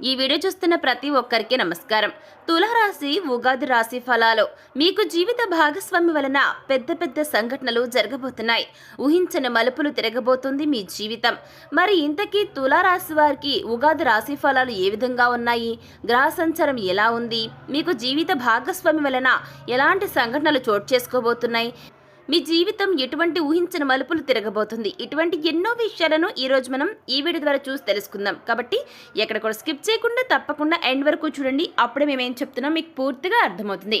ఈ వీడియో చూస్తున్న ప్రతి ఒక్కరికి నమస్కారం. తులారాశి ఉగాది రాశి ఫలాలు. మీకు జీవిత భాగస్వామి వలన పెద్ద పెద్ద సంఘటనలు జరగబోతున్నాయి. ఊహించని మలుపులు తిరగబోతుంది మీ జీవితం. మరి ఇంతకీ తులారాశి వారికి ఉగాది రాశి ఫలాలు ఏ విధంగా ఉన్నాయి? గ్రహ సంచారం ఎలా ఉంది? మీకు జీవిత భాగస్వామి వలన ఎలాంటి సంఘటనలు చోటు చేసుకోబోతున్నాయి? మీ జీవితం ఎటువంటి ఊహించిన మలుపులు తిరగబోతుంది. ఇటువంటి ఎన్నో విషయాలను ఈరోజు మనం ఈ వీడియో ద్వారా చూసి తెలుసుకుందాం. కాబట్టి ఎక్కడ కూడా స్కిప్ చేయకుండా తప్పకుండా ఎండ్ వరకు చూడండి. అప్పుడే మేము ఏం చెప్తున్నాం? మీకు పూర్తిగా అర్థమవుతుంది.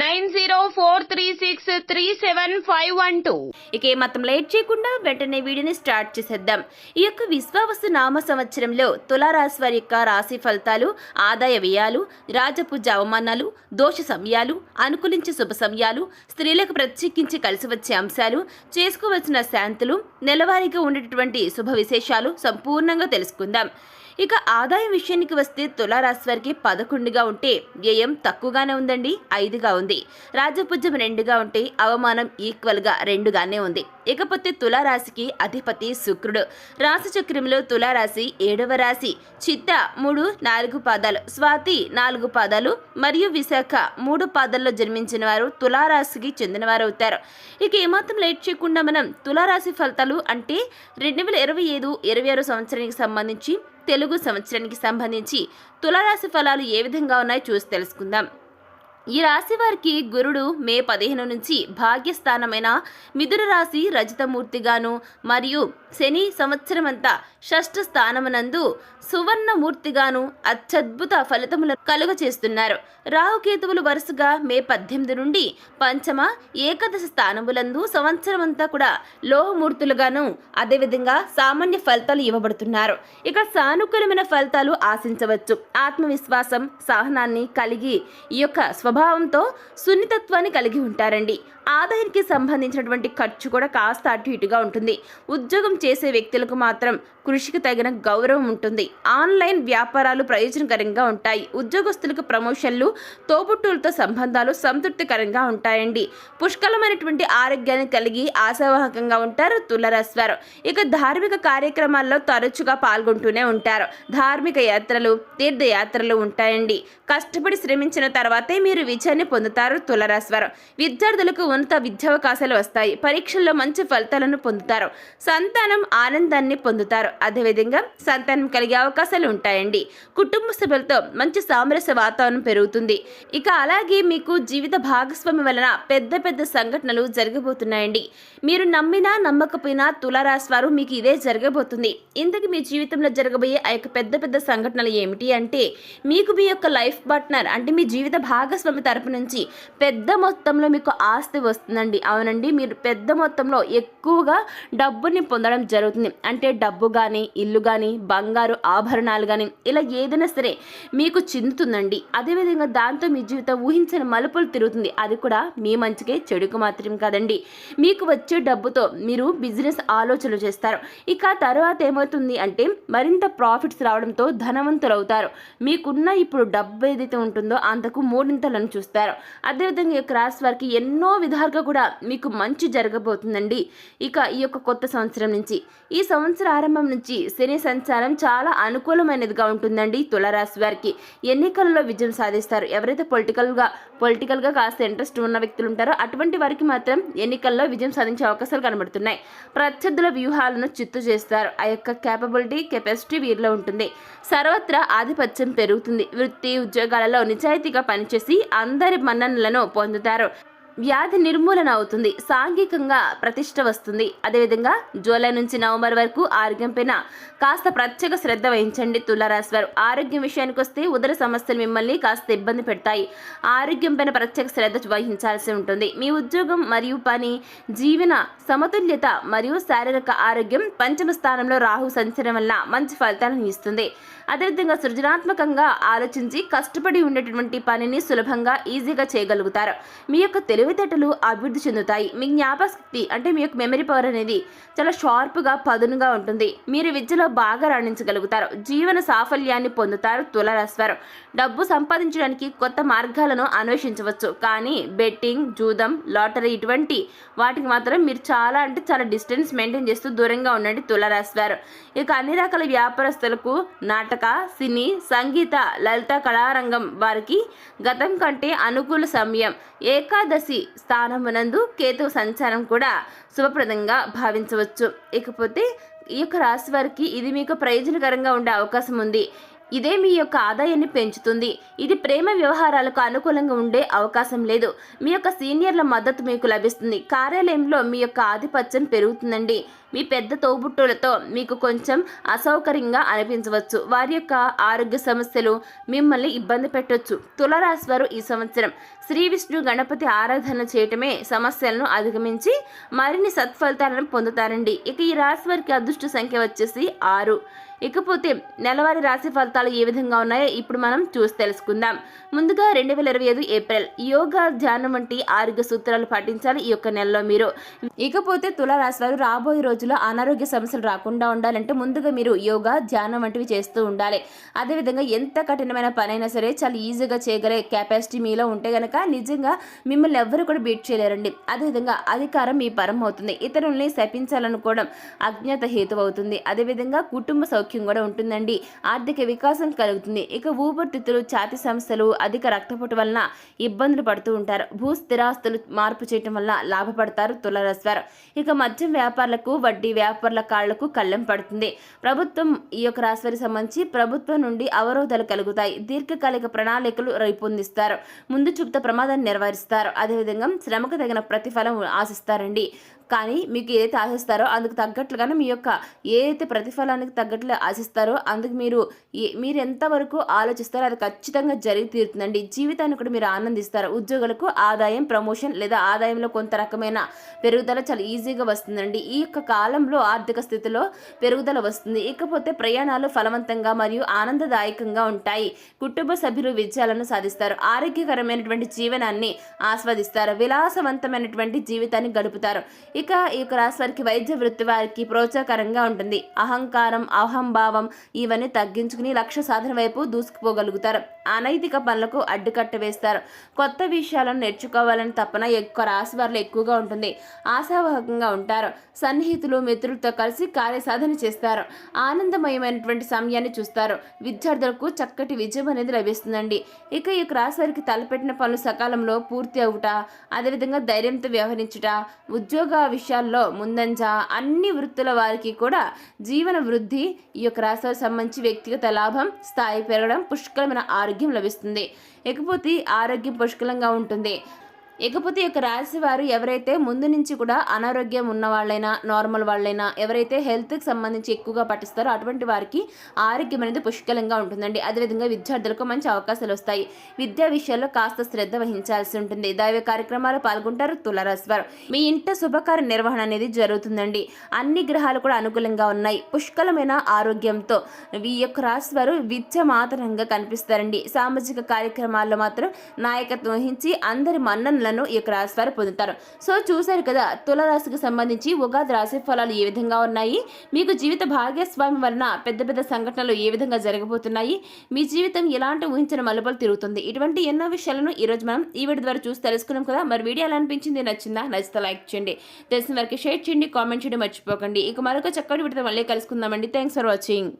nine zero four three six three seven five one two. ఇక ఏమాత్రం లేట్ చేయకుండా వెంటనే వీడియోని స్టార్ట్ చేసేద్దాం. ఈ యొక్క విశ్వావసు నామ సంవత్సరంలో తులారాశి వారి యొక్క రాశి ఫలితాలు ఆదాయ వ్యయాలు రాజపూజ అవమానాలు దోష సమయాలు అనుకూలించే శుభ సమయాలు స్త్రీలకు ప్రత్యేకించి కలిసి వచ్చే అంశాలు చేసుకోవలసిన శాంతులు నెలవారీగా ఉండేటటువంటి శుభ విశేషాలు సంపూర్ణంగా తెలుసుకుందాం. ఇక ఆదాయం విషయానికి వస్తే తులారాశి వారికి పదకొండుగా ఉంటే వ్యయం తక్కువగానే ఉందండి ఐదుగా ఉంది ఉంది. రాజపుజ్యం రెండుగా ఉంటే అవమానం ఈక్వల్గా రెండుగానే ఉంది. ఇకపోతే తులారాశికి అధిపతి శుక్రుడు. రాశి చక్రంలో తులారాశి ఏడవ రాశి. చిత్త మూడు నాలుగు పాదాలు. స్వాతి నాలుగు పాదాలు. మరియు విశాఖ మూడు పాదాల్లో జన్మించిన వారు తులారాశికి చెందినవారు అవుతారు. ఇక ఏమాత్రం లేట్ చేయకుండా మనం తులారాశి ఫలితాలు అంటే రెండు వేల ఇరవై ఐదు ఇరవై ఆరు సంవత్సరానికి సంబంధించి తెలుగు సంవత్సరానికి సంబంధించి తులారాశి ఫలాలు ఏ విధంగా ఉన్నాయో చూసి తెలుసుకుందాం. ఈ రాశి వారికి గురుడు మే పదిహేను నుంచి భాగ్యస్థానమైన మిథున రాశి రజితమూర్తిగాను మరియు శని సంవత్సరమంతా షష్ఠ స్థానమునందు సువర్ణమూర్తిగాను అత్యద్భుత ఫలితములను కలుగచేస్తున్నారు. రాహుకేతువులు వరుసగా మే పద్దెనిమిది నుండి పంచమ ఏకాదశ స్థానములందు సంవత్సరమంతా కూడా లోహమూర్తులుగాను అదేవిధంగా సామాన్య ఫలితాలు ఇవ్వబడుతున్నారు. ఇక సానుకూలమైన ఫలితాలు ఆశించవచ్చు. ఆత్మవిశ్వాసం సహనాన్ని కలిగి ఈ యొక్క స్వభావంతో సున్నితత్వాన్ని కలిగి ఉంటారండి. ఆదాయానికి సంబంధించినటువంటి ఖర్చు కూడా కాస్త అటు ఇటుగా ఉంటుంది. ఉద్యోగం చేసే వ్యక్తులకు మాత్రం కృషికి తగిన గౌరవం ఉంటుంది. ఆన్లైన్ వ్యాపారాలు ప్రయోజనకరంగా ఉంటాయి. ఉద్యోగస్తులకు ప్రమోషన్లు తోబుట్టులతో సంబంధాలు సంతృప్తికరంగా ఉంటాయండి. పుష్కలమైనటువంటి ఆరోగ్యాన్ని కలిగి ఆశావాహకంగా ఉంటారు తులరాశివారు. ఇక ధార్మిక కార్యక్రమాల్లో తరచుగా పాల్గొంటూనే ఉంటారు. ధార్మిక యాత్రలు తీర్థయాత్రలు ఉంటాయండి. కష్టపడి శ్రమించిన తర్వాతే మీరు విజయాన్ని పొందుతారు తులరాశివారు. విద్యార్థులకు ఉన్నత విద్యావకాశాలు వస్తాయి. పరీక్షల్లో మంచి ఫలితాలను పొందుతారు. సంతానం ఆనందాన్ని పొందుతారు. అదేవిధంగా సంతానం కలిగే అవకాశాలు ఉంటాయండి. కుటుంబ సభ్యులతో మంచి సామరస్య వాతావరణం పెరుగుతుంది. ఇక అలాగే మీకు జీవిత భాగస్వామి వలన పెద్ద పెద్ద సంఘటనలు జరగబోతున్నాయండి. మీరు నమ్మినా నమ్మకపోయినా తులారాశి వారు మీకు ఇదే జరగబోతుంది. ఇంతకు మీ జీవితంలో జరగబోయే ఆ యొక్క పెద్ద పెద్ద సంఘటనలు ఏమిటి అంటే మీకు మీ యొక్క లైఫ్ పార్ట్నర్ అంటే మీ జీవిత భాగస్వామి తరపు నుంచి పెద్ద మొత్తంలో మీకు ఆస్తి వస్తుందండి. అవునండి మీరు పెద్ద మొత్తంలో ఎక్కువగా డబ్బుని పొందడం జరుగుతుంది. అంటే డబ్బు కానీ ఇల్లు కానీ బంగారు ఆభరణాలు కానీ ఇలా ఏదైనా సరే మీకు చిందుతుందండి. అదేవిధంగా దాంతో మీ జీవితం ఊహించని మలుపులు తిరుగుతుంది. అది కూడా మీ మంచికే చెడుకు మాత్రం కాదండి. మీకు వచ్చే డబ్బుతో మీరు బిజినెస్ ఆలోచనలు చేస్తారు. ఇక తర్వాత ఏమవుతుంది అంటే మరింత ప్రాఫిట్స్ రావడంతో ధనవంతులు అవుతారు. మీకున్న ఇప్పుడు డబ్బు ఏదైతే ఉంటుందో అంతకు మూడింతలను చూస్తారు. అదేవిధంగా ఈ యొక్క రాశి వారికి ఎన్నో విధాలుగా కూడా మీకు మంచి జరగబోతుందండి. ఇక ఈ యొక్క కొత్త సంవత్సరం నుంచి ఈ సంవత్సర ఆరంభం నుంచి శని సంచారం చాలా అనుకూలమైనదిగా ఉంటుందండి తులరాశి వారికి. ఎన్నికల్లో విజయం సాధిస్తారు. ఎవరైతే పొలిటికల్గా పొలిటికల్గా కాస్త ఇంట్రెస్ట్ ఉన్న వ్యక్తులు ఉంటారో అటువంటి వారికి మాత్రం ఎన్నికల్లో విజయం సాధించే అవకాశాలు కనబడుతున్నాయి. ప్రత్యర్థుల వ్యూహాలను చిత్తు చేస్తారు. ఆ యొక్క క్యాపబిలిటీ కెపాసిటీ వీరిలో ఉంటుంది. సర్వత్రా ఆధిపత్యం పెరుగుతుంది. వృత్తి ఉద్యోగాలలో నిజాయితీగా పనిచేసి అందరి మన్ననలను పొందుతారు. వ్యాధి నిర్మూలన అవుతుంది. సాంఘికంగా ప్రతిష్ట వస్తుంది. అదేవిధంగా జూలై నుంచి నవంబర్ వరకు ఆరోగ్యం పైన కాస్త ప్రత్యేక శ్రద్ధ వహించండి తులారాశివారు. ఆరోగ్యం విషయానికి వస్తే ఉదర సమస్యలు మిమ్మల్ని కాస్త ఇబ్బంది పెడతాయి. ఆరోగ్యం పైన ప్రత్యేక శ్రద్ధ వహించాల్సి ఉంటుంది. మీ ఉద్యోగం మరియు పని జీవన సమతుల్యత మరియు శారీరక ఆరోగ్యం పంచమ స్థానంలో రాహు సంచరం వల్ల మంచి ఫలితాలను ఇస్తుంది. అదేవిధంగా సృజనాత్మకంగా ఆలోచించి కష్టపడి ఉండేటటువంటి పనిని సులభంగా ఈజీగా చేయగలుగుతారు. మీ యొక్క తెలుగు తెలివితేటలు అభివృద్ధి చెందుతాయి. మీ జ్ఞాపశక్తి అంటే మీ యొక్క మెమరీ పవర్ అనేది చాలా షార్ప్గా పదునుగా ఉంటుంది. మీరు విద్యలో బాగా రాణించగలుగుతారు. జీవన సాఫల్యాన్ని పొందుతారు తులరాశివారు. డబ్బు సంపాదించడానికి కొత్త మార్గాలను అన్వేషించవచ్చు. కానీ బెట్టింగ్ జూదం లాటరీ ఇటువంటి వాటికి మాత్రం మీరు చాలా అంటే చాలా డిస్టెన్స్ మెయింటైన్ చేస్తూ దూరంగా ఉండండి తులరాశివారు. ఇక అన్ని రకాల వ్యాపారస్తులకు నాటక సినీ సంగీత లలిత కళారంగం వారికి గతం కంటే అనుకూల సమయం. ఏకాదశి స్థానమునందు కేతు సంచారం కూడా శుభప్రదంగా భావించవచ్చు. ఇకపోతే ఈ యొక్క రాశి వారికి ఇది మీకు ప్రయోజనకరంగా ఉండే అవకాశం ఉంది. ఇదే మీ యొక్క ఆదాయాన్ని పెంచుతుంది. ఇది ప్రేమ వ్యవహారాలకు అనుకూలంగా ఉండే అవకాశం లేదు. మీ యొక్క సీనియర్ల మద్దతు మీకు లభిస్తుంది. కార్యాలయంలో మీ యొక్క ఆధిపత్యం పెరుగుతుందండి. మీ పెద్ద తోబుట్టులతో మీకు కొంచెం అసౌకర్యంగా అనిపించవచ్చు. వారి యొక్క ఆరోగ్య సమస్యలు మిమ్మల్ని ఇబ్బంది పెట్టవచ్చు తులరాశి వారు ఈ సంవత్సరం శ్రీ విష్ణు గణపతి ఆరాధన చేయటమే సమస్యలను అధిగమించి మరిన్ని సత్ఫలితాలను పొందుతారండి. ఇక ఈ రాశి వారికి అదృష్ట సంఖ్య వచ్చేసి ఆరు. ఇకపోతే నెలవారీ రాశి ఫలితాలు ఏ విధంగా ఉన్నాయో ఇప్పుడు మనం చూసి తెలుసుకుందాం. ముందుగా రెండు వేల ఇరవై ఐదు ఏప్రిల్ యోగా ధ్యానం వంటి ఆరోగ్య సూత్రాలు పాటించాలి ఈ యొక్క నెలలో మీరు. ఇకపోతే తులారాశి వారు రాబోయే రోజుల్లో అనారోగ్య సమస్యలు రాకుండా ఉండాలంటే ముందుగా మీరు యోగా ధ్యానం వంటివి చేస్తూ ఉండాలి. అదేవిధంగా ఎంత కఠినమైన పనైనా సరే చాలా ఈజీగా చేయగలే కెపాసిటీ మీలో ఉంటే గనక నిజంగా మిమ్మల్ని ఎవ్వరు కూడా బీట్ చేయలేరండి. అదేవిధంగా అధికారం మీ పరం అవుతుంది. ఇతరుల్ని శపించాలనుకోవడం అజ్ఞాత హేతు అవుతుంది. అదేవిధంగా కుటుంబ సౌఖ్యం కూడా ఉంటుందండి. ఆర్థిక వికాసం కలుగుతుంది. ఇక ఊపిరితిత్తులు ఛాతి సమస్యలు అధిక రక్తపోటు వలన ఇబ్బందులు పడుతూ ఉంటారు. భూ స్థిరాస్తులు మార్పు చేయటం వల్ల లాభపడతారు తులరాశివారు. ఇక మద్యం వ్యాపారులకు వడ్డీ వ్యాపారుల కాళ్ళకు కళ్ళెం పడుతుంది. ప్రభుత్వం ఈ యొక్క రాశివారికి సంబంధించి ప్రభుత్వం నుండి అవరోధాలు కలుగుతాయి. దీర్ఘకాలిక ప్రణాళికలు రూపొందిస్తారు. ముందు చూపుత ప్రమాదాన్ని నిర్వహిస్తారు. అదేవిధంగా శ్రమకు తగిన ప్రతిఫలం ఆశిస్తారండి. కానీ మీకు ఏదైతే ఆశిస్తారో అందుకు తగ్గట్లుగానే మీ యొక్క ఏదైతే ప్రతిఫలానికి తగ్గట్లు ఆశిస్తారో అందుకు మీరు ఏ- మీరు ఎంతవరకు ఆలోచిస్తారో అది ఖచ్చితంగా జరిగి తీరుతుందండి. జీవితాన్ని కూడా మీరు ఆనందిస్తారు. ఉద్యోగులకు ఆదాయం ప్రమోషన్ లేదా ఆదాయంలో కొంత రకమైన పెరుగుదల చాలా ఈజీగా వస్తుందండి. ఈ యొక్క కాలంలో ఆర్థిక స్థితిలో పెరుగుదల వస్తుంది. ఇకపోతే ప్రయాణాలు ఫలవంతంగా మరియు ఆనందదాయకంగా ఉంటాయి. కుటుంబ సభ్యులు విజయాలను సాధిస్తారు. ఆరోగ్యకరమైనటువంటి జీవనాన్ని ఆస్వాదిస్తారు. విలాసవంతమైనటువంటి జీవితాన్ని గడుపుతారు. ఇక ఈ యొక్క రాశి వారికి వైద్య వృత్తి వారికి ప్రోత్సాహకరంగా ఉంటుంది. అహంకారం అహంభావం ఇవన్నీ తగ్గించుకుని లక్ష్య సాధన వైపు దూసుకుపోగలుగుతారు. అనైతిక పనులకు అడ్డుకట్ట వేస్తారు. కొత్త విషయాలను నేర్చుకోవాలని తపన ఎక్కువ రాశి వారిలో ఎక్కువగా ఉంటుంది. ఆశావాహకంగా ఉంటారు. సన్నిహితులు మిత్రులతో కలిసి కార్యసాధన చేస్తారు. ఆనందమయమైనటువంటి సమయాన్ని చూస్తారు. విద్యార్థులకు చక్కటి విజయం అనేది లభిస్తుందండి. ఇక ఈ యొక్క రాశి వారికి తలపెట్టిన పనులు సకాలంలో పూర్తి అవుట అదేవిధంగా ధైర్యంతో వ్యవహరించుట ఉద్యోగ విషయాల్లో ముందంజ అన్ని వృత్తుల వారికి కూడా జీవన వృద్ధి ఈ యొక్క రాశి సంబంధించి వ్యక్తిగత లాభం స్థాయి పెరగడం పుష్కలమైన ఆరోగ్యం లభిస్తుంది. ఇకపోతే ఆరోగ్యం పుష్కలంగా ఉంటుంది. ఇకపోతే ఈ యొక్క రాశి వారు ఎవరైతే ముందు నుంచి కూడా అనారోగ్యం ఉన్న వాళ్ళైనా నార్మల్ వాళ్ళైనా ఎవరైతే హెల్త్కి సంబంధించి ఎక్కువగా పట్టిస్తారో అటువంటి వారికి ఆరోగ్యం అనేది పుష్కలంగా ఉంటుందండి. అదేవిధంగా విద్యార్థులకు మంచి అవకాశాలు వస్తాయి. విద్యా విషయాల్లో కాస్త శ్రద్ధ వహించాల్సి ఉంటుంది. దైవ కార్యక్రమాలు పాల్గొంటారు తులరాశి వారు మీ ఇంట శుభకార్య నిర్వహణ అనేది జరుగుతుందండి. అన్ని గ్రహాలు కూడా అనుకూలంగా ఉన్నాయి. పుష్కలమైన ఆరోగ్యంతో ఈ యొక్క రాశి వారు విద్య మాత్రంగా కనిపిస్తారండి. సామాజిక కార్యక్రమాల్లో మాత్రం నాయకత్వం వహించి అందరి మన్ననలను ఈ యొక్క రాశి వారు పొందుతారు. సో చూశారు కదా తులరాశికి సంబంధించి ఉగాది రాశి ఫలాలు ఏ విధంగా ఉన్నాయి? మీకు జీవిత భాగ్యస్వామి వలన పెద్ద పెద్ద సంఘటనలు ఏ విధంగా జరగబోతున్నాయి? మీ జీవితం ఎలాంటి ఊహించిన మలుపులు తిరుగుతుంది? ఇటువంటి ఎన్నో విషయాలను ఈ రోజు మనం ఈ వీడియో ద్వారా చూసి తెలుసుకున్నాం కదా. మరి వీడియో ఎలా అనిపించింది? నచ్చిందా? నచ్చితే లైక్ చేయండి. తెలిసిన వారికి షేర్ చేయండి. కామెంట్ చేయడం మర్చిపోకండి. ఇక మరొక చక్కటి వీడితో మళ్ళీ కలుసుకుందామండి. Thanks for watching.